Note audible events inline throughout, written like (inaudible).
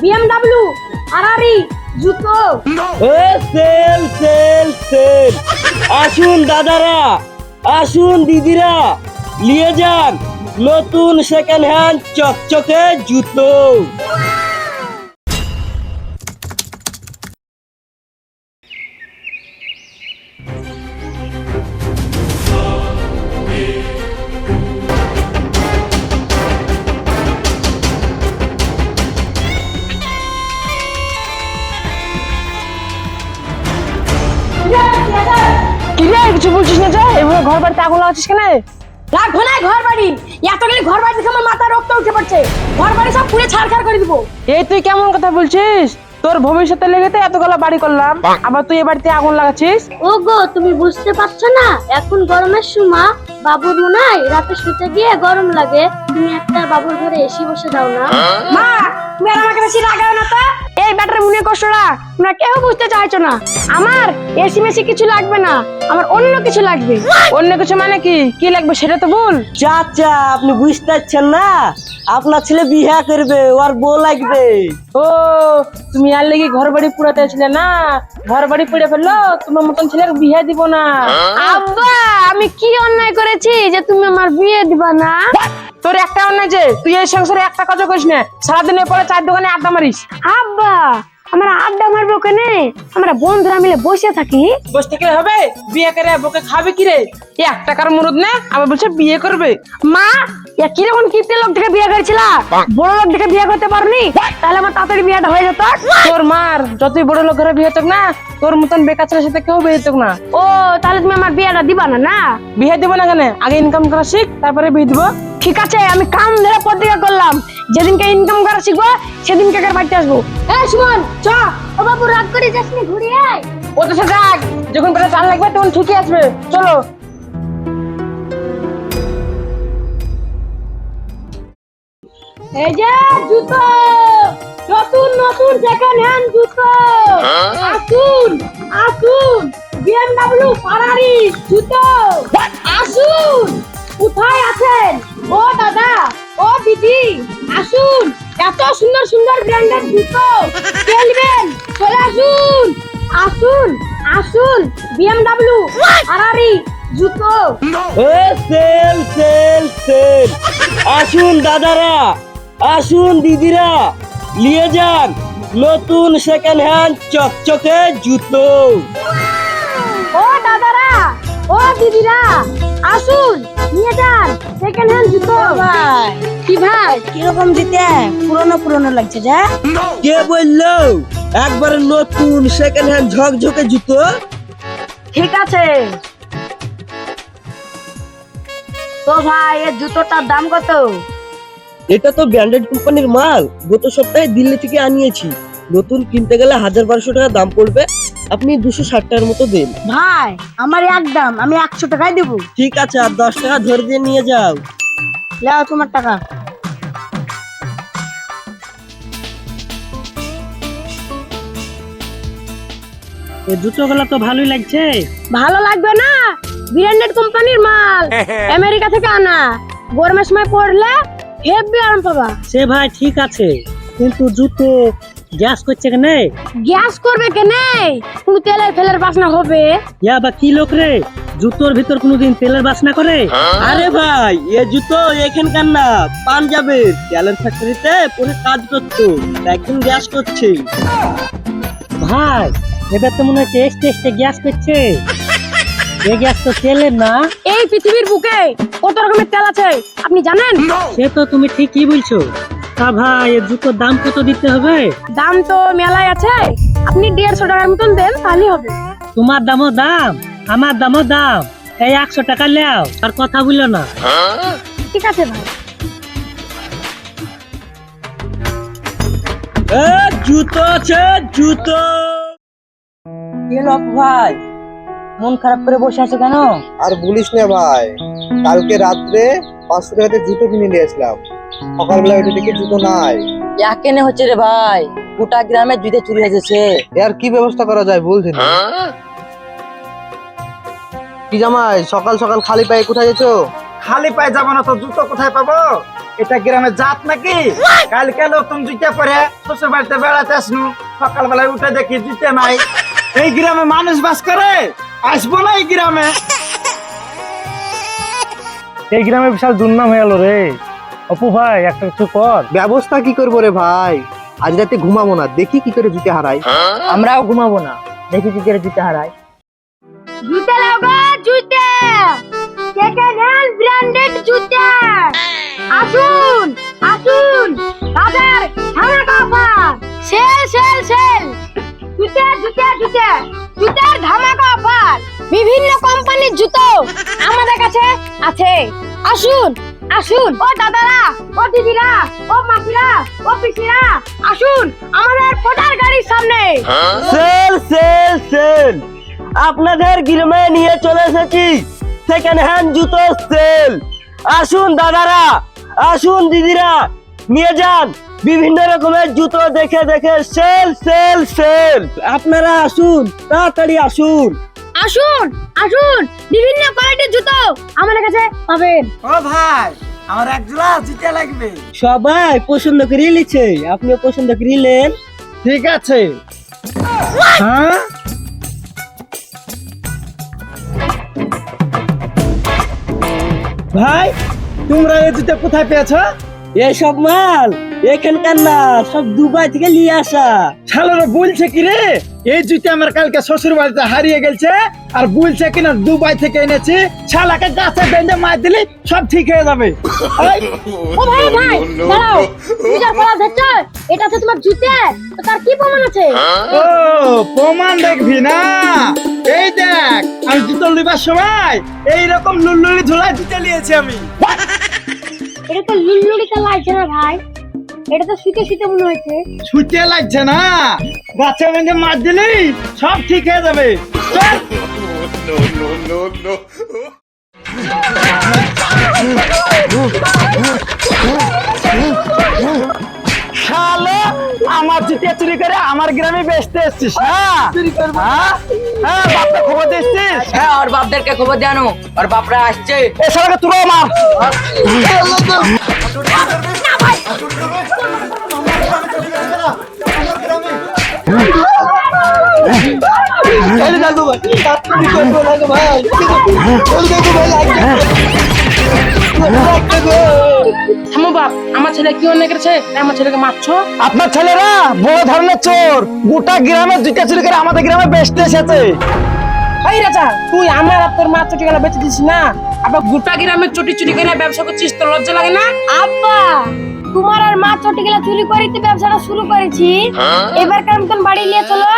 BMW আরারি জুতো। এ sale sale sale আসুন দাদারা, আসুন দিদিরা, নিয়ে যান নতুন সেকেন্ড হ্যান্ড চকচকে জুতো। ঘর বাড়িতে আগুন লাগাচ্ছিস কেন? রাখব না ঘর বাড়ি এতগুলি ঘর বাড়ি দেখে আমার মাথা রক্ত উঠে পড়ছে? ঘর বাড়ি সব পুড়ে ছাড়খাড় করে দিব। এই তুই কেমন কথা বলছিস? তোর ভবিষ্যতে লেগে তো এতগুলো বাড়ি করলাম আবার তুই এ বাড়িতে আগুন লাগাচ্ছিস? ওগো তুমি বুঝতে পারছ না? এখন গরমের সময় বাবুর মনে হয় রাতে শুতে গিয়ে গরম লাগে। তুমি একটা বাবুর ঘরে এসি বসে দাও না। মা তুমি আর আমাকে বেশি রাগাও না তো? এই ব্যাটার মনে কষ্টটা তোমরা কেউ বুঝতে চাইছো না। আমার এসি মেসি কিছু লাগবে না। আমার অন্য কিছু লাগবে। অন্য কিছু মানে কি? কি লাগবে সেটা তো বল। চাচা আপনি বুঝতে পারছেন না? আপনার ছেলে বিহা করবে ওর বউ লাগবে। ও তুমি আর লেগে ঘর বাড়ি পুরাতে ছিলে না? ঘর বাড়ি পুড়ে ফেলল তোমার মতন ছেলেকে বিয়ে দিব না। আব্বা আমি কি অন্যায় করেছি যে তুমি আমার বিয়ে দিবা না? তোর একটা অন্যায় যে তুই এই সংসারে একটা কাজ করিস না। সারাদিনের পরে চার দোকানে আড্ডা মারিস। আব্বা আমরা আড্ডা মারবো ওখানে আমরা বন্ধুরা মিলে বসে থাকি। বসে থেকে হবে? বিয়ে করে বকে খাবে কি রে? এক টাকার মুরুদ না আবার বলছে বিয়ে করবে। মা ইয়া কীরকম কীর্তি লোক থেকে বিয়ে করেছিল? বড় লোক থেকে বিয়ে করতে পারনি? তাহলে আমার তাড়াতাড়ি বিয়েটা হয়ে যেত। তোর মার যতই বড় লোক ঘরে বিয়ে হোক না তোর মতন বেকার ছেলের সাথে কেউ বিয়ে হোক না। ও তাহলে তুমি আমার বিয়েটা দিবা না না? বিয়ে দিব না কেন? আগে ইনকাম করা শিখ তারপরে বিয়ে দিব। ঠিক আছে আমি কাম ধরে পত্রিকা করলাম যেদিনকে ইনকাম করা শিখব সেদিনকে কার বাড়িতে আসব। এই সুমন চ। ও বাবু রাগ করে যাস নি ঘুরে আয়। ও তো সে যাক যখন করে চাল লাগবে তখন ঠিকই আসবে। চলো। এই যে জুতো নতুন নতুন সেকেন্ড হ্যান্ড জুতো। আসুন আসুন বিএমডব্লিউ ফারারি জুতো। আসুন। কোথায় আছেন? ও দাদা ও দিদি আসুন। এত সুন্দর সুন্দর ব্র্যান্ডের জুতো। খেলবেন চলে আসুন। আসুন আসুন। বিএমডব্লিউ ফারারি জুতো। এ সেল সেল সেল। আসুন দাদারা আসুন দিদিরা নিয়ে যান নতুন সেকেন্ড হ্যান্ড চকচকে জুতো। ও দাদারা ও দিদিরা আসুন। নিয়ে যান সেকেন্ড হ্যান্ড জুতো। কি ভাই? কীরকম পুরনো পুরনো লাগছে যা? কে বলল? একবারে নতুন সেকেন্ড হ্যান্ড ঝকঝকে জুতো? ঠিক আছে। তো ভাই এর জুতোটার দাম কত? এটা তো ব্র্যান্ডেড কোম্পানির মাল। গত সপ্তাহে দিল্লি থেকে আনিয়েছি। নতুন কিনতে গেলে হাজার বারোশো টাকা দাম পড়বে। আপনি দুশো ষাট টাকার মতো দেন। ভাই আমার একদম আমি একশো টাকায় দেবো। ঠিক আছে আর দশ টাকা ধরে দিয়ে নিয়ে যাও। লাও তোমার টাকা। এই জুতোগুলো তো ভালোই লাগছে। ভালো লাগবে না? ব্র্যান্ডেড কোম্পানির মাল (laughs) আমেরিকা থেকে আনা। গরমের সময় পরলে হেভি আরাম পাবা। সে ভাই ঠিক আছে কিন্তু জুতো গ্যাস করছে কেন? গ্যাস করবে কেনে? কোনো তেলের ফেলের বাসনা হবে? ইয়া বা কি লোক রে? জুতোর ভিতর কোনোদিন তেলের বাসনা করে? আরে ভাই এ জুতো এখানকার না পাঞ্জাবের। তেলের ফ্যাক্টরিতে পরে কাজ করতো এখন গ্যাস করছে। ভাই এবার তো মনে হচ্ছে এসতে এসতে গ্যাস করছে। এ গ্যাস তো তেলের না। এই পৃথিবীর বুকে কত রকমের তেল আছে আপনি জানেন? সে তো তুমি ঠিকই বলছো। তা ভাই এর জুতোর দাম কত দিতে হবে? দাম তো মেলায় আছে। আপনি দেড়শো টাকার মতন দেন তাহলেই হবে। তোমার দামও দাম আমার দামও দাম। এই একশো টাকা লেও আর কথা বলল না। ঠিক আছে ভাই। এ জুতো আছে জুতো। ভাই? মন খারাপ করে বসে আছে কেন? আর বলিস না ভাই কালকে রাত্রে পাঁচশো টাকাতে জুতো কিনে নিয়ে আসলাম। সকালবেলা ওইটা থেকে জুতো নাই। কেনে হচ্ছে রে ভাই গোটা গ্রামে জুতে চুরি হয়েছে এর কি ব্যবস্থা করা যায় বলছি না কি জামাই সকাল সকাল খালি পায়ে কোথায় গেছো খালি পায়ে যাব না তো জুতো কোথায় পাবো? এটা গ্রামের জাত নাকি? কালকে নতুন জুতে পরে শ্বশুর বাড়িতে বেড়াতে আসনু। সকালবেলায় উঠে দেখি জুতে নাই। এই গ্রামে মানুষ বাস করে? আসব না এই গ্রামে। এই গ্রামে বিশাল দুর্নাম হয়ে গেল রে। অপু ভাই একটা কিছু কর। ব্যবস্থা কি করব রে ভাই? আজ রাতে ঘুমাবো না দেখি কি করে জুতে হারাই আমরাও ঘুমাবো না দেখি কি করে জিতে হারাই জুতে লাগো জুতে! সেকেন্ড হ্যান্ড ব্র্যান্ডেড জুতে! আসুন আসুন ধামাকা অফার সেল সেল সেল! জুতে জুতে জুতে! জুতের ধামাকা অফার! বিভিন্ন কোম্পানির জুতো আমাদের কাছে আছে। আসুন আসুন। ও দাদারা ও দিদিরা ও মাসিরা ও পিসিরা আসুন আমাদের পটার গাড়ির সামনে। Sale sale sale. আপনাদের গ্রামে নিয়ে চলে এসেছি। সেকেন্ড হ্যান্ড জুতো সেল। আসুন দাদারা আসুন দিদিরা নিয়ে যান। বিভিন্ন রকমের জুতো দেখে দেখে সেল সেল সেল। আপনারা আসুন তাড়াতাড়ি আসুন। আসুন আসুন বিভিন্ন কোয়ালিটির জুতো আমাদের কাছে পাবেন। ও ভাই আমার এক জোড়া জুতে লাগবে। সবাই পছন্দ করে লিছে আপনিও পছন্দ করে নিলেন। ঠিক আছে। হ্যাঁ? ভাই তোমরা এই জুতে কোথায় পেয়েছ? এসব মাল এখানকার না সব দুবাই থেকে নিয়ে আসা। শালারা বলছে কি রে? এই জুতে আমার কালকে শ্বশুর বাড়িতে হারিয়ে গেছে আর বলছে কিনা দুবাই থেকে এনেছি শালাকে গাছে বেঁধে মার দিলে সব ঠিক হয়ে যাবে। ও ভাই ভাই দাঁড়াও তুমি পড়া দেখছ এটা হচ্ছে তোমার জুতে তো তার কি প্রমাণ আছে? ও প্রমাণ দেখবি না? এই দেখ আমি জুতো লিবার সময় এইরকম লুল্লুলি ঝোলা জুতে নিয়েছি আমি। এটা তো লুলুলিকা লাগছে না ভাই। এটা তো শুতে শুতে মনে হয়েছে। শুতে লাগছে না। গাছে মধ্যে মার দিলেই সব ঠিক হয়ে যাবে। চল। শালো আমার জুতিয়া চুরি করে আমার গ্রামে বেচতে এসছিস হ্যাঁ? হ্যাঁ? হ্যাঁ বাপটা খবর দিচ্ছিস? হ্যাঁ ওর বাপদেরকে খবর জানো ওর বাপরা আসছে। এ শালাকে তুলো মার থামো বাপ আমার ছেলে কি অন্যায় করেছে? আমার ছেলেকে মারছো? আপনার ছেলেরা বড় ধরনের চোর। গোটা গ্রামে চুরি করে আমাদের গ্রামে বেচতে এসেছে। এই রাজা তুই আমার আর তোর মা চুটি গেলা বেঁচে দিস না? আবার গোটা গ্রামের চুটি চুরি করে ব্যবসা করছিস তোর লজ্জা লাগে না? আব্বা তোমার আর মা ছোট গেলা চুরি করিতে ব্যবসাটা শুরু করেছি। এবার কার মতন বাড়ি নিয়ে চলো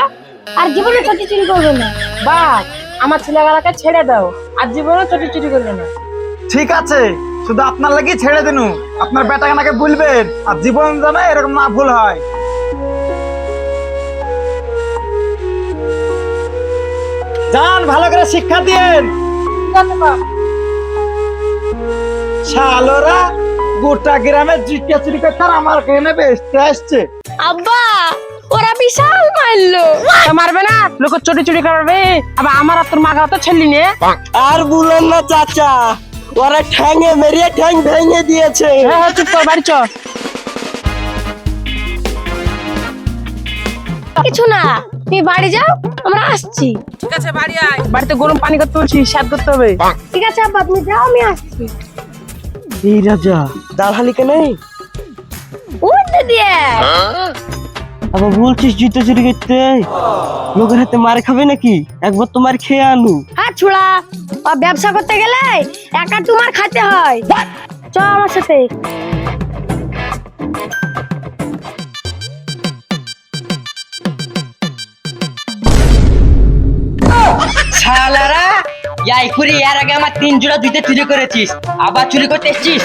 আর জীবনে ছোট চুরি করবে না। বাপ আমার ছেলেগুলাকে ছেড়ে দাও আর জীবনে চুটি চুরি করবে না। ঠিক আছে শুধু আপনার লাগি ছেড়ে দিনু। আপনার বেটা কানাকে বলবেন আর জীবন যেন এরকম না ভুল হয়। যান ভালো করে শিক্ষা দিয়েন। শালোরা গোটা গ্রামে জুতা চুরি করতে আর আমার এখানে বেচতে আসছে। আব্বা ওরা বিশাল মারলো। মারবে না লোক চুটি চুরি করবে। আবার আমার আর তোর মা তো ছেলি নে আর বলেন না চাচা। ওরা ঠ্যাঙে মেরিয়ে ঠ্যাং ভেঙে দিয়েছে। হ্যাঁ হ্যাঁ, চুপ কর বাড়ি চ কিছু না। তুমি বাড়ি যাও আমরা আসছি। ঠিক আছে বাড়ি আয়। বাড়িতে গরম পানি করতে বলছি স্বাদ করতে হবে। ঠিক আছে আব্বা তুমি যাও আমি আসছি। এই রাজা কেন উঠতে দিয়ে। আবার বলছিস জুতো চুরি করতে? লোকের হাতে মার খাবে নাকি? একবার তোমার খেয়ে আনু। হ্যাঁ ছুড়া ব্যবসা করতে গেলে একা তোমার খাতে হয়। চ আমার সাথে। শালারা এর আগে আমার তিন জোড়া দুইতে চুরি করেছিস, আবার চুরি করতে এসছিস?